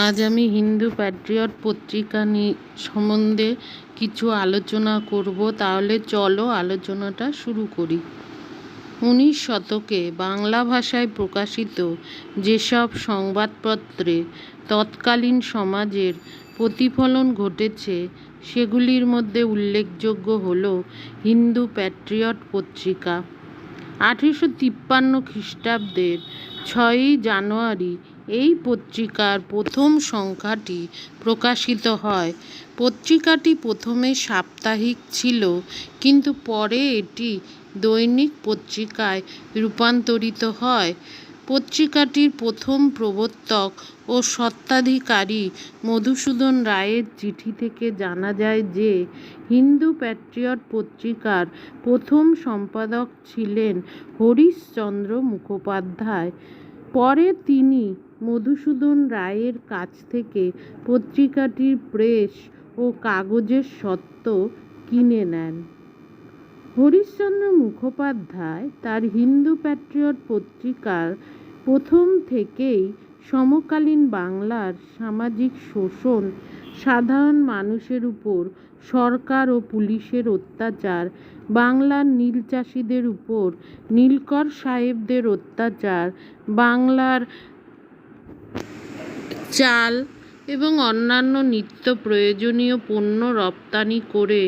আজ আমি হিন্দু প্যাট্রিয়ট পত্রিকা নি, সম্বন্ধে কিছু আলোচনা করব, তাহলে চলো আলোচনাটা শুরু করি। উনিশ শতকে বাংলা ভাষায় প্রকাশিত যেসব সংবাদপত্রে তৎকালীন সমাজের প্রতিফলন ঘটেছে, সেগুলির মধ্যে উল্লেখযোগ্য হল হিন্দু প্যাট্রিয়ট পত্রিকা। আঠেরোশো তিপ্পান্ন খ্রিস্টাব্দের ছয়ই জানুয়ারি এই পত্রিকার প্রথম সংখ্যাটি প্রকাশিত হয়। পত্রিকাটি প্রথমে সাপ্তাহিক ছিল, কিন্তু পরে এটি দৈনিক পত্রিকায় রূপান্তরিত হয়। পত্রিকাটির প্রথম প্রবর্তক ও স্বত্বাধিকারী মধুসূদন রায়ের চিঠি থেকে জানা যায় যে, হিন্দু প্যাট্রিয়ট পত্রিকার প্রথম সম্পাদক ছিলেন হরিশচন্দ্র মুখোপাধ্যায়। পরে তিনি মধুসূদন রায়ের কাছ থেকে পত্রিকাটির প্রেস ও কাগজের স্বত্ব কিনে নেন। হরিশ্চন্দ্র মুখোপাধ্যায় তার হিন্দু প্যাট্রিয়ট পত্রিকার প্রথম থেকেই সমকালীন বাংলার সামাজিক শোষণ, সাধারণ মানুষের উপর সরকার ও পুলিশের অত্যাচার, বাংলার নীল চাষিদের উপর নীলকর সাহেবদের অত্যাচার, বাংলার চাল এবং অন্যান্য নিত্য প্রয়োজনীয় পণ্য রপ্তানি করে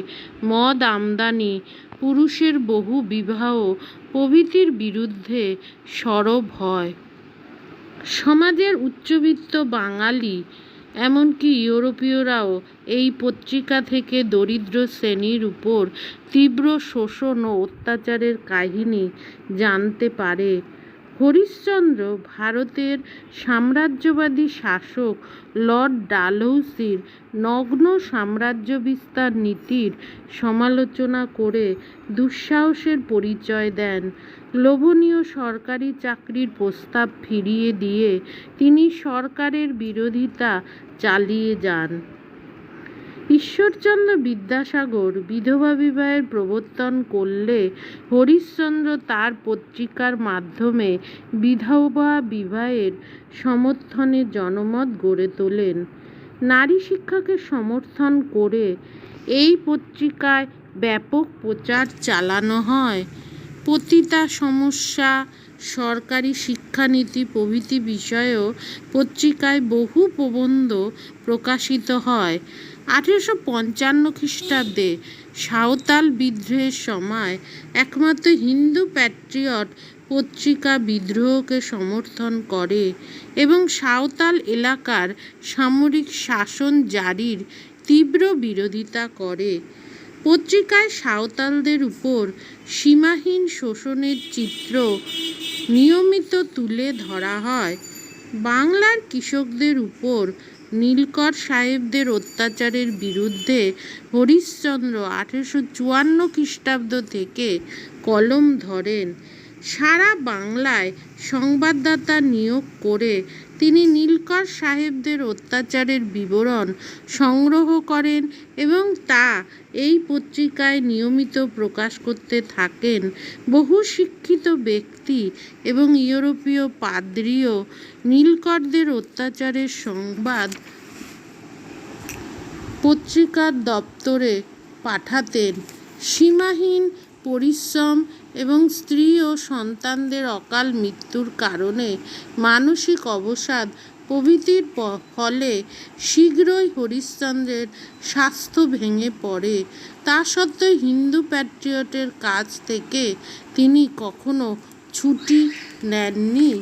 মদ আমদানি, পুরুষের বহু বিবাহ প্রভৃতির বিরুদ্ধে সরব হয়। সমাজের উচ্চবিত্ত বাঙালি, এমনকি ইউরোপীয়রাও এই পত্রিকা থেকে দরিদ্র শ্রেণির উপর তীব্র শোষণ ও অত্যাচারের কাহিনী জানতে পারে। হরিশচন্দ্র ভারতের সাম্রাজ্যবাদী শাসক লর্ড ডালহৌসির নগ্ন সাম্রাজ্য বিস্তার নীতির সমালোচনা করে দুঃসাহসের পরিচয় দেন। লোভনীয় সরকারি চাকরির প্রস্তাব ফিরিয়ে দিয়ে তিনি সরকারের বিরোধিতা চালিয়ে যান। ঈশ্বরচন্দ্র বিদ্যাসাগর বিধবা বিবাহের প্রবর্তন করলে হরিশ্চন্দ্র তার পত্রিকার মাধ্যমে বিধবা বিবাহের সমর্থনে জনমত গড়ে তোলেন। নারী শিক্ষাকে সমর্থন করে এই পত্রিকায় ব্যাপক প্রচার চালানো হয়। পতিতা সমস্যা সরকারি শিক্ষানীতি প্রভৃতি বিষয়েও পত্রিকায় বহু প্রবন্ধ প্রকাশিত হয়। আঠেরোশো পঞ্চান্ন খ্রিস্টাব্দে সাঁওতাল বিদ্রোহের সময় একমাত্র হিন্দু প্যাট্রিয়ট পত্রিকা বিদ্রোহকে সমর্থন করে এবং সাঁওতাল এলাকার সামরিক শাসন জারির তীব্র বিরোধিতা করে। পত্রিকায় সাঁওতালদের উপর সীমাহীন শোষণের চিত্র নিয়মিত তুলে ধরা হয়। বাংলার কৃষকদের উপর নীলকর সাহেবদের অত্যাচারের বিরুদ্ধে হরিশ্চন্দ্র আঠেরোশো চুয়ান্ন খ্রিস্টাব্দ থেকে কলম ধরেন। সারা বাংলায় সংবাদদাতা নিয়োগ করে তিনি নীলকর সাহেবদের অত্যাচারের বিবরণ সংগ্রহ করেন এবং তা এই পত্রিকায় নিয়মিত প্রকাশ করতে থাকেন। বহু শিক্ষিত ব্যক্তি এবং ইউরোপীয় পাদ্রীও নীলকরদের অত্যাচারের সংবাদ পত্রিকার দপ্তরে পাঠাতেন। সীমাহীন পরিশ্রম এবং স্ত্রী ও সন্তানদের অকাল মৃত্যুর কারণে মানসিক অবসাদ প্রভৃতির ফলে শীঘ্রই হরিশ্চন্দ্রের স্বাস্থ্য ভেঙে পড়ে। তা সত্ত্বেও হিন্দু প্যাট্রিয়টের কাছ থেকে তিনি কখনো ছুটি নেননি।